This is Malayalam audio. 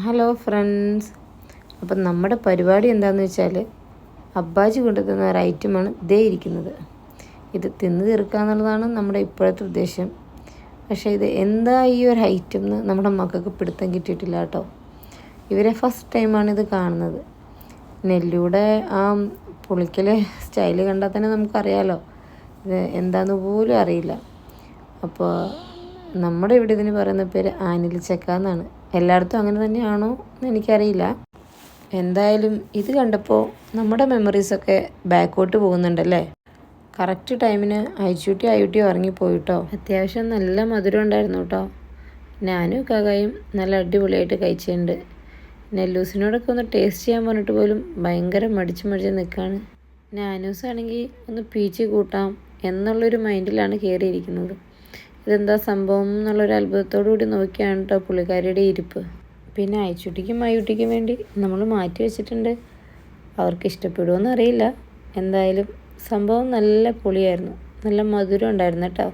ഹലോ ഫ്രണ്ട്സ് അപ്പം നമ്മുടെ പരിപാടി എന്താണെന്ന് വെച്ചാൽ അബ്ബാജി കൊണ്ടുതന്ന ഒരു ഐറ്റമാണ് ദേ ഇരിക്കുന്നത്. ഇത് തിന്ന് തീർക്കുക എന്നുള്ളതാണ് നമ്മുടെ ഇപ്പോഴത്തെ ഉദ്ദേശം. പക്ഷേ ഇത് എന്താ ഈ ഒരു ഐറ്റം എന്ന് നമ്മുടെ മക്കൾക്ക് പിടുത്തം കിട്ടിയിട്ടില്ല കേട്ടോ. ഇവരെ ഫസ്റ്റ് ടൈമാണ് ഇത് കാണുന്നത്. നെല്ലിയുടെ ആ പുളിക്കലെ സ്റ്റൈൽ കണ്ടാൽ തന്നെ നമുക്കറിയാലോ. ഇത് എന്താണെന്ന് പോലും അറിയില്ല. അപ്പോൾ നമ്മുടെ ഇവിടെ ഇതിന് പറയുന്ന പേര് ആനിൽ ചക്ക എന്നാണ്. എല്ലായിടത്തും അങ്ങനെ തന്നെയാണോ എന്ന് എനിക്കറിയില്ല. എന്തായാലും ഇത് കണ്ടപ്പോൾ നമ്മുടെ മെമ്മറീസൊക്കെ ബാക്കോട്ട് പോകുന്നുണ്ടല്ലേ? കറക്റ്റ് ടൈമിന് അയച്ചൂട്ടി അയ്യൂട്ടി ഉറങ്ങിപ്പോയിട്ടോ? അത്യാവശ്യം നല്ല മധുരം ഉണ്ടായിരുന്നു കേട്ടോ. ഞാനും കകയും നല്ല അടിപൊളിയായിട്ട് കഴിച്ചിട്ടുണ്ട്. നെല്ലൂസിനോടൊക്കെ ഒന്ന് ടേസ്റ്റ് ചെയ്യാൻ പറഞ്ഞിട്ട് പോലും ഭയങ്കര മടിച്ച് മടിച്ച് നിൽക്കുകയാണ് നാനൂസ് ആണെങ്കിൽ ഒന്ന് പീച്ച് കൂട്ടാം എന്നുള്ളൊരു മൈൻഡിലാണ് കയറിയിരിക്കുന്നത് ഇതെന്താ സംഭവം എന്നുള്ളൊരു അത്ഭുതത്തോടു കൂടി നോക്കിയാണ് കേട്ടോ പുള്ളിക്കാരിയുടെ ഇരിപ്പ്. പിന്നെ അയച്ചുട്ടിക്കും അയ്യൂട്ടിക്കും വേണ്ടി നമ്മൾ മാറ്റി വെച്ചിട്ടുണ്ട്. അവർക്ക് ഇഷ്ടപ്പെടുമോ എന്നറിയില്ല എന്തായാലും സംഭവം നല്ല പൊളിയായിരുന്നു. നല്ല മധുരം ഉണ്ടായിരുന്നു കേട്ടോ